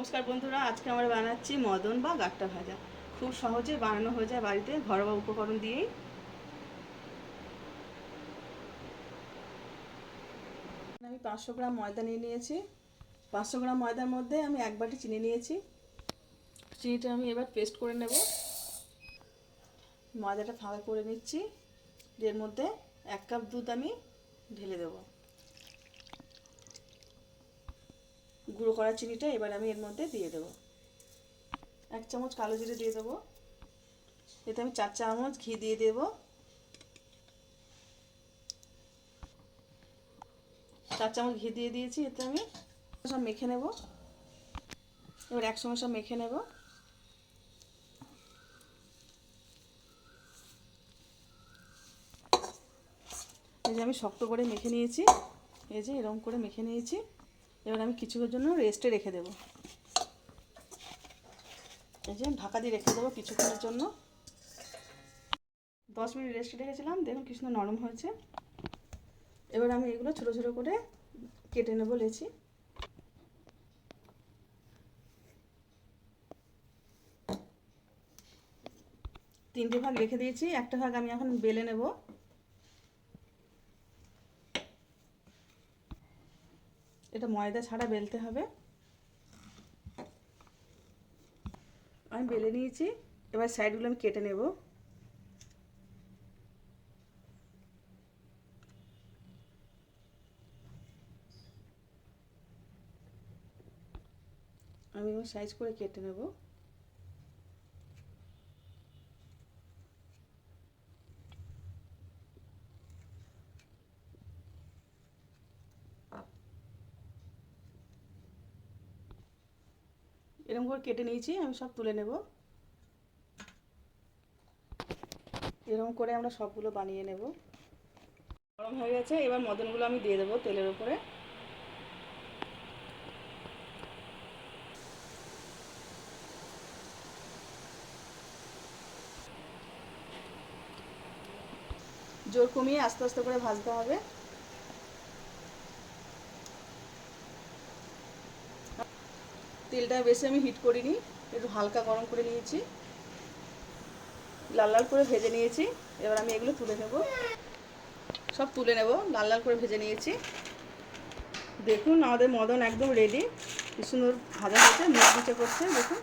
নমস্কার বন্ধুরা, আজকে আমরা বানাচ্ছি মদন বা গাট্টা ভাজা। খুব সহজে বানানো হয়ে যায় বাড়িতে, ঘরোয়া উপকরণ দিয়েই। আমি পাঁচশো গ্রাম ময়দা নিয়ে নিয়েছি। পাঁচশো গ্রাম ময়দার মধ্যে আমি এক বাটি চিনি নিয়েছি। চিনিটা আমি এবার পেস্ট করে নেব। ময়দাটা ফাঁকা করে নিচ্ছি। এর মধ্যে এক কাপ দুধ আমি ঢেলে দেবো। গুঁড়ো করা চিনিটা এবার আমি এর মধ্যে দিয়ে দেবো। এক চামচ কালো জিরে দিয়ে দেবো। এতে আমি চার চামচ ঘি দিয়ে দেবো। চার চামচ ঘি দিয়ে দিয়েছি, এতে আমি সব মেখে নেব। এবার একসঙ্গে সব মেখে নেব। এই যে আমি শক্ত করে মেখে নিয়েছি। এই যে এরকম করে মেখে নিয়েছি। এবার আমি কিছুক্ষণের জন্য রেস্টে রেখে দেবো। এই যে ঢাকা দিয়ে রেখে দেবো কিছুক্ষণের জন্য। দশ মিনিট রেস্টে রেখেছিলাম, দেখুন কি সুন্দর নরম হয়েছে। এবার আমি এগুলো ছোটো ছোটো করে কেটে নেব লেছি তিনটে ভাগ রেখে দিয়েছি, একটা ভাগ আমি এখন বেলে নেব। এটা ময়দা ছাড়া বেলতে হবে। আমি বেলে নিয়েছি, এবার সাইডগুলো আমি কেটে নেব। আমি সাইজ করে কেটে নেব। এরকম করে কেটে নিয়েছি, আমি সব তুলে নেব। এরকম করে আমরা সবগুলো বানিয়ে নেব। গরম হয়ে গেছে, এবার মদনগুলো আমি দিয়ে দেবো তেলের উপরে। জোর কমিয়ে আস্তে আস্তে করে ভাজতে হবে। তেলটা বেশি আমি হিট করিনি, একটু হালকা গরম করে নিয়েছি। লাল লাল করে ভেজে নিয়েছি, এবার আমি এগুলো তুলে নেব। সব তুলে নেব, লাল লাল করে ভেজে নিয়েছি। দেখুন, আমাদের মদন একদম রেডি কি সুন্দর ভাজা হয়েছে মুচমুচে করছে, দেখুন।